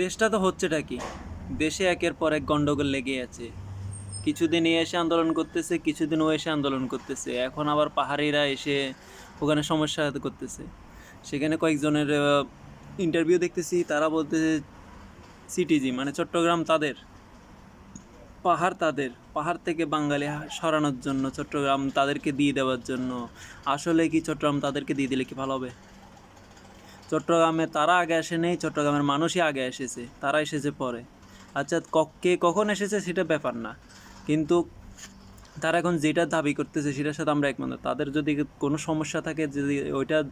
দেশটা তো হচ্ছেটা কি? দেশে একের পর এক গন্ডগোল লেগে আছে। কিছুদিন এ এসে আন্দোলন করতেছে, কিছুদিন ও এসে আন্দোলন করতেছে। এখন আবার পাহাড়িরা এসে ওখানে সমস্যা করতেছে। সেখানে কয়েকজনের ইন্টারভিউ দেখতেছি, তারা বলতেছে সিটিজি মানে চট্টগ্রাম তাদের। পাহাড় তাদের। পাহাড় থেকে বাঙালি সরানোর জন্য, চট্টগ্রাম তাদেরকে দিয়ে দেওয়ার জন্য। আসলে কি চট্টগ্রাম তাদেরকে দিয়ে দিলে কি ভালো হবে? চট্টগ্রামে তারা আগে আসে নেই, চট্টগ্রামের মানুষই আগে এসেছে, তারা এসেছে পরে। আচ্ছা ক- কখন এসেছে সেটা ব্যাপার না। কিন্তু তারা এখন যেটা দাবি করতেছে সেটার সাথে আমরা একমত তাদের যদি কোনো সমস্যা থাকে, যদি ওইটা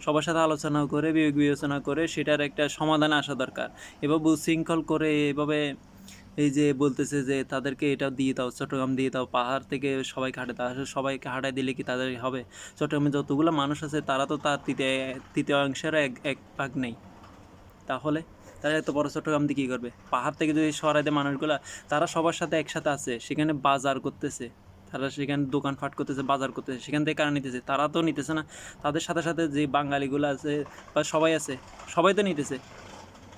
সবার সাথে আলোচনা করে, বিবেক বিবেচনা করে, সেটার একটা সমাধান আসা দরকার। এভাবে উশৃঙ্খল করে, এভাবে এই যে বলতেছে যে তাদেরকে এটা দিয়ে দাও, চট্টগ্রাম দিয়ে দাও, পাহাড় থেকে সবাইকে হাঁটে তাহলে সবাইকে হাঁটায় দিলে কি তাদের হবে? চট্টগ্রামে যতগুলো মানুষ আছে, তারা তো তার তৃতীয় তৃতীয়াংশের এক এক ভাগ নেই। তাহলে? তারা এত বড় চট্টগ্রাম দিয়ে কী করবে? পাহাড় থেকে যদি সরাই দেয় মানুষগুলা, তারা সবার সাথে একসাথে আছে, সেখানে বাজার করতেছে। তারা সেখানে দোকান দোকানপাট করতেছে, বাজার করতেছে, সেখান থেকে কারা নিতেছে? তারা তো নিতেছে না। তাদের সাথে সাথে যে বাঙালিগুলো আছে বা সবাই আছে, সবাই তো নিতেছে।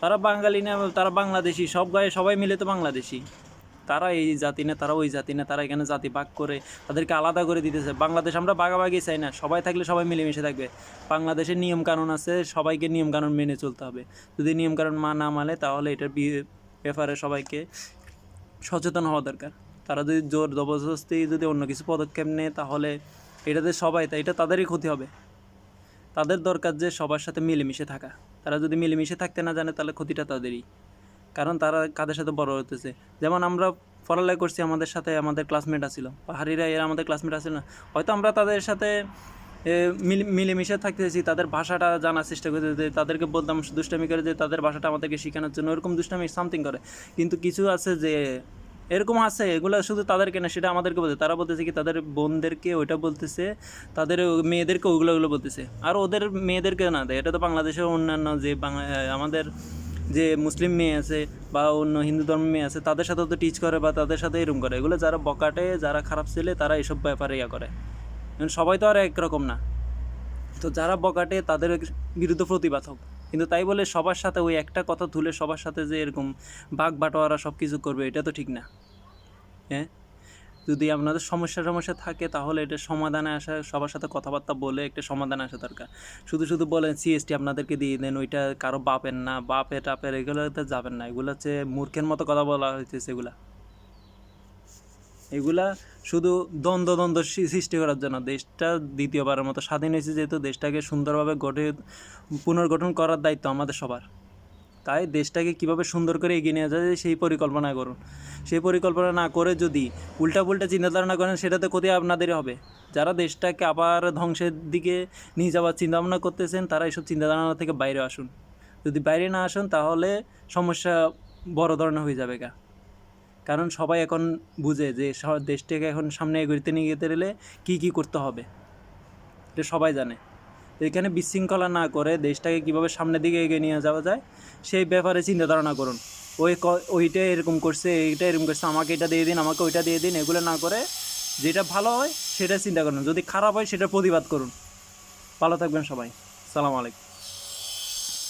তারা বাঙালি না, তারা বাংলাদেশি, সব গায়ে সবাই মিলে তো বাংলাদেশি। তারা এই জাতি না, তারা ওই জাতি না, তারা এখানে জাতি ভাগ করে তাদেরকে আলাদা করে দিতেছে। বাংলাদেশ আমরা বাগাবাগি চাই না, সবাই থাকলে সবাই মিলেমিশে থাকবে। বাংলাদেশের নিয়ম কানুন আছে, সবাইকে নিয়ম কানুন মেনে চলতে হবে। যদি নিয়ম কানুন মা না মানে তাহলে এটার ব্যাপারে সবাইকে সচেতন হওয়া দরকার। তারা যদি জোর জবরদস্তি যদি অন্য কিছু পদক্ষেপ নেয়, তাহলে এটাতে সবাই তাই এটা তাদেরই ক্ষতি হবে। তাদের দরকার যে সবার সাথে মিলেমিশে থাকা। তারা যদি মিলেমিশে থাকতে না জানে, তাহলে ক্ষতিটা তাদেরই। কারণ তারা কাদের সাথে বড় হতেছে যেমন আমরা পড়ালেখা করছি, আমাদের সাথে আমাদের ক্লাসমেট আছিল। পাহাড়িরা, এরা আমাদের ক্লাসমেট আছে না। হয়তো আমরা তাদের সাথে মিলে- মিলেমিশে থাকতেছি, তাদের ভাষাটা জানার চেষ্টা করতেছি, তাদেরকে বলতাম দুষ্টামি করে যে তাদের ভাষাটা আমাদেরকে শেখানোর জন্য, ওরকম দুষ্টামি সামথিং করে। কিন্তু কিছু আছে যে এরকম আছে, এগুলো শুধু তাদেরকে না, সেটা আমাদেরকে বলছে। তারা বলতেছে কি, তাদের বোনদেরকে ওইটা বলতেছে, তাদের মেয়েদেরকে ওগুলো ওগুলো বলতেছে। আর ওদের মেয়েদেরকে না দেয় এটা তো বাংলাদেশের অন্যান্য যে বাংলা আমাদের যে মুসলিম মেয়ে আছে বা অন্য হিন্দু ধর্মের মেয়ে আছে, তাদের সাথে তো টিচ করে বা তাদের সাথে এরকম করে। এগুলো যারা বকাটে, যারা খারাপ ছেলে, তারা এসব ব্যাপারে ইয়া করে। সবাই তো আর একরকম না। তো যারা বকাটে, তাদের বিরুদ্ধে প্রতিবাদ হোক। কিন্তু তাই বলে সবার সাথে ওই একটা কথা তুলে সবার সাথে যে এরকম বাঘ বাটোয়ারা সব কিছু করবে, এটা তো ঠিক না। হ্যাঁ? যদি আপনাদের সমস্যা সমস্যা থাকে তাহলে এটা সমাধানে আসা, সবার সাথে কথাবার্তা বলে একটা সমাধানে আসা দরকার। শুধু শুধু বলেন, সিএসটি আপনাদেরকে দিয়ে দেন, ওইটা কারও বাপের না বাপের টাপের এগুলোতে যাবেন না। এগুলো হচ্ছে মূর্খের মতো কথা বলা হয়েছে সেগুলা এগুলা শুধু দ্বন্দ্ব দ্বন্দ্ব সৃষ্টি করার জন্য। দেশটা দ্বিতীয়বারের মতো স্বাধীন হয়েছে যেহেতু দেশটাকে সুন্দরভাবে গঠে পুনর্গঠন করার দায়িত্ব আমাদের সবার। তাই দেশটাকে কীভাবে সুন্দর করে এগিয়ে নিয়ে যায় সেই পরিকল্পনা করুন। সেই পরিকল্পনা না করে যদি উল্টা পুল্টা চিন্তাধারণা করেন, সেটাতে ক্ষতি আপনাদেরই হবে। যারা দেশটাকে আবার ধ্বংসের দিকে নিয়ে যাওয়ার চিন্তাভাবনা করতেছেন, তারা এইসব চিন্তাধারণা থেকে বাইরে আসুন। যদি বাইরে না আসুন, তাহলে সমস্যা বড় ধরনের হয়ে যাবে গা। কারণ সবাই এখন বুঝে যে দেশটাকে এখন সামনে এগোতে নিয়ে যেতে গেলে কী কী করতে হবে? এটা সবাই জানে। এখানে বিশৃঙ্খলা না করে দেশটাকে কীভাবে সামনের দিকে এগিয়ে নিয়ে যাওয়া যায়, সেই ব্যাপারে চিন্তা ধারণা করুন। ওই ওইটা এরকম করছে, এইটা এরকম করছে, আমাকে এটা দিয়ে দিন, আমাকে ওইটা দিয়ে দিন, এগুলো না করে যেটা ভালো হয় সেটা চিন্তা করুন। যদি খারাপ হয় সেটা প্রতিবাদ করুন। ভালো থাকবেন সবাই। সালাম আলাইকুম।